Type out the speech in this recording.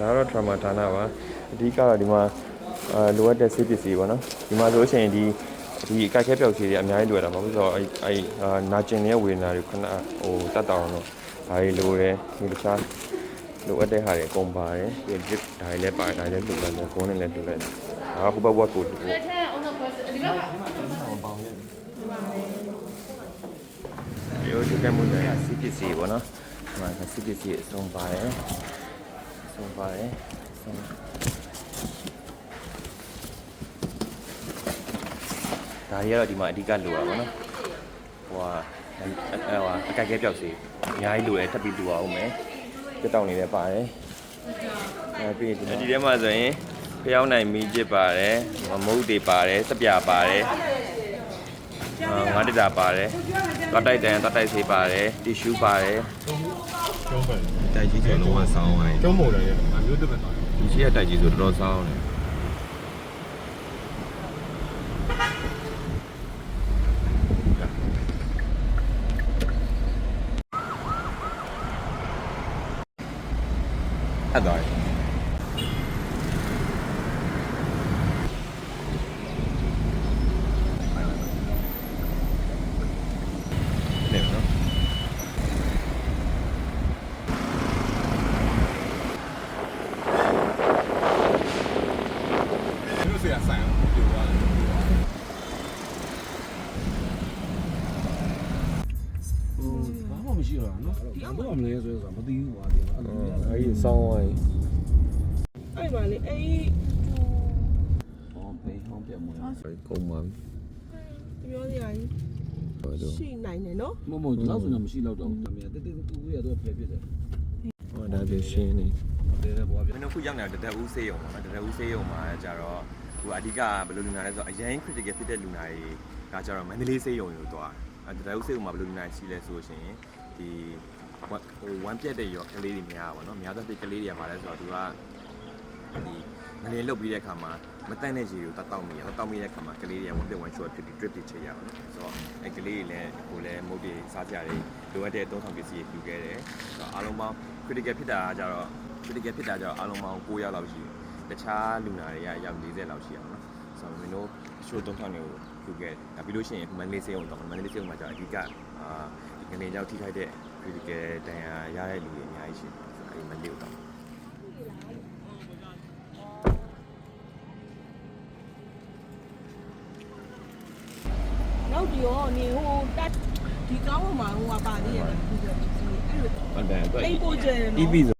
ဒါကတော့ trauma ဌာနပါအဓိကတော့ဒီမှာအာလိုအပ်တဲ့ဆေးပစ္စည်းပေါ့နော်ဒီမှာဆိုလို့ရှိရင်ဒီဒီအကက်ခဲပြောက်စီတွေအများကြီးလိုရတာမဟုတ်ဘူးဆိုတော့အဲ့အဲ့အာနာကျင်တဲ့ဝေဒနာတွေခဏဟိုတတ်တောင်းတော့ဒါတွေလိုတယ်ဒီတခြားလိုအပ်တဲ့ဟာတွေအကုန်ပါတယ်ပြီး drip ဒါတွေလည်းပါတယ်ဒါတွေလည်းလိုတယ်ဖုန်းနဲ့လည်းလိုတယ်ဒါကဟိုဘက်ဘက်ကိုလိုဒီလိုဒီကမှုတွေစီပစ္စည်းပေါ့နော်ဒီမှာစီပစ္စည်းအစုံပါတယ် အစုံပါတယ်အစုံဒါတွေကတော့ဒီမှာအဓိကလိုတာပေါ့နော်ဟိုဟာအဲဟိုအကက်ကဲပြောက်စီအများကြီးလိုတယ်ထပ်ပြီးလိုအောင်မယ်တက်တောင်းနေလည်းပါတယ်အဲပြီးဒီဒီထဲမှာဆိုရင်ဖျောင်းနိုင်မီးချစ်ပါတယ်မမုတ်တွေပါတယ်စပြပါတယ်အာငါတက်တာပါတယ်သွားတိုက်တန်သွားတိုက်ဆေးပါတယ်တီရှူးပါတယ် ကျုံးပန်တိုက်ကြီးဆိုလုံးဝဆောင်းသွားတယ်ကျုံးမို့တယ်အမျိုးတစ်ပတ်သွားတယ်ဒီရှိရတိုက်ကြီးဆိုတော်တော်ဆောင်းတယ်အဲ့တော့နေနော် ဒီလိုဆရာဆိုင်အောင်ပြောရတယ် ဘာမှမ ရှိတော့ဘူးနော်ဒီအောက်မှာမလဲဆိုတော့မသိဘူးကွာဒီမှာအဲ့လိုမျိုးအဲ့ဒီဆောင်းဝိုင်းအဲ့ပါလေအဲ့ဟောဖေးဟောပြတ်မွေးကုန်ပါပြောစရာကြီးဘာလို့ရှိနိုင်တယ်နော်မမဒီလောက်ဆိုတော့မရှိတော့တော့ဘူးတမန်တက်တက်တူရတော့ဖယ်ပြတယ်ဟောဒါပြရှင်းနေတဲတဲ့ဘွားပြမင်းတို့ခုရောက်နေတာတတက်ဦးဆေးရုံပေါ့နော်တတက်ဦးဆေးရုံမှာကျတော့ဟိုအဓိကဘယ်လိုလူနာလဲဆိုတော့အရင် critical ဖြစ်တဲ့လူနာတွေကကျတော့မန္တလေးဆေးရုံကိုသွားအဲ တတက်ဦးဆေးရုံမှာဘယ်လိုလူနာရှိလဲဆိုရှင်ဒီဟိုဝမ်းပြက်တဲ့ရောကလေးတွေများပါဘောနော်များသောအားဖြင့်ကလေးတွေကပါလဲဆိုတော့သူကဒီငလျင်လုတ်ပြီးတဲ့အခါမှာမတန့်တဲ့ရေကိုတတ်တောက်မိရတောက်မိတဲ့အခါမှာကလေးတွေကဝမ်းပြက်ဝမ်းချောဖြစ်ပြီး drip တွေချေရပါတော့ဆိုတော့အဲကလေးတွေလည်းဟိုလည်းမုတ်တွေစားကြတယ်လိုအပ်တဲ့အသုံးဆောင်ပစ္စည်းတွေယူခဲ့တယ်ဆိုတော့အားလုံးပေါင်း critical ဖြစ်တာကကျတော့ critical ဖြစ်တာကျတော့အားလုံးပေါင်း9ရောက်လောက်ရှိတယ်တခြားလူနာတွေကရောက်40လောက်ရှိအောင်နော် ဆိုတော့မင်းတို့ရှိုးသုံးဆောင်တွေကိုယူခဲ့တယ်ဒါပြီးလို့ရှိရင်မန္တလေးစေးုံတော့မန္တလေးစေးုံမှာကျတော့အဓိကအာဒီကနေကြောက်ထိခိုက်တဲ့ critical တန်ရာရတဲ့လူတွေအများကြီးရှိတယ်ဆိုတော့အဲဒီမန္တလေးကိုတော့နောက်ဒီရောနေဟိုတက်ဒီကောင်းပေါ်မှာဟိုကပါသေးတယ်အဲ့လိုဟုတ်တယ်အိတ်ပို့ကျဲတယ်နော် EP ဆို